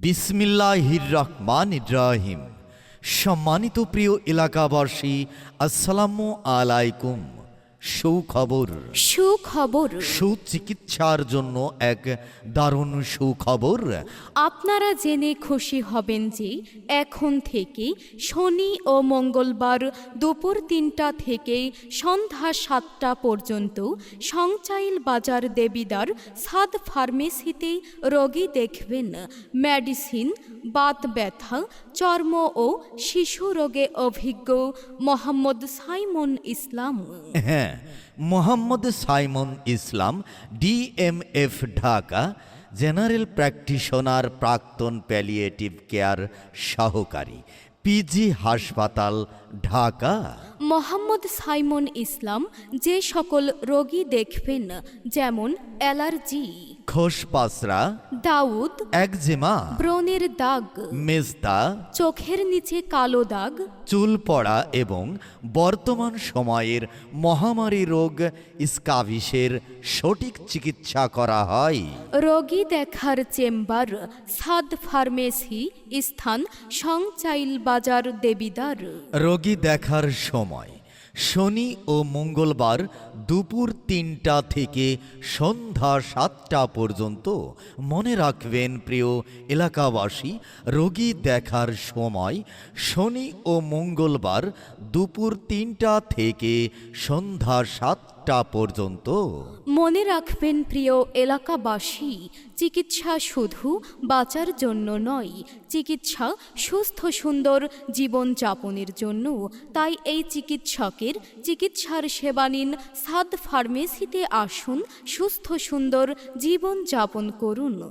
বিসমিল্লাহির রহমান ইব্রাহিম। সম্মানিত প্রিয় এলাকাবাসী আসসালামু আলাইকুম। সুখবর। সুখবর। সুচিকিৎসার জন্য এক দারুণ সুখবর। আপনারা জেনে খুশি হবেন যে এখন থেকে শনি ও মঙ্গলবার দুপুর তিনটা থেকে সন্ধ্যা সাতটা পর্যন্ত সংচাইল বাজার দেবিদার সাদ ফার্মেসিতে রোগী দেখবেন। মেডিসিন বাত ব্যথা চর্ম ও শিশু রোগে অভিজ্ঞ মোহাম্মদ সাইমন ইসলাম। হ্যাঁ Mohammad Saimon Islam, DMF Dhaka, general practitioner, প্রাক্তন প্যালিয়েটিভ কেয়ার সহকারী পিজি হাসপাতাল, ঢাকা। মোহাম্মদ সাইমন ইসলাম, যে সকল রোগী দেখবেন, যেমন অ্যালার্জি। খোসপাসরা দাউদ একজেমা ব্রণের দাগ মেজদা চোখের নিচে কালো দাগ চুল পড়া এবং বর্তমান সময়ের মহামারী রোগ স্কাভিসের সঠিক চিকিৎসা করা হয়। রোগী দেখার চেম্বার সাদ ফার্মেসি স্থান সংচাইল বাজার দেবিদার। রোগী দেখার সময় শনি ও মঙ্গলবার দুপুর তিনটা থেকে সন্ধ্যা সাতটা পর্যন্ত মনে রাখবেন প্রিয় এলাকাবাসী, রোগী দেখার সময় শনি ও মঙ্গলবার দুপুর তিনটা থেকে সন্ধ্যা সাতটা পর্যন্ত। মনে রাখবেন প্রিয় এলাকাবাসী, চিকিৎসা শুধু বাঁচার জন্য নয়, চিকিৎসা সুস্থ সুন্দর জীবনযাপনের জন্য। তাই এই চিকিৎসকের চিকিৎসার সেবা নিন সাদ ফার্মেসিতে আসুন, সুস্থ সুন্দর জীবনযাপন করুন।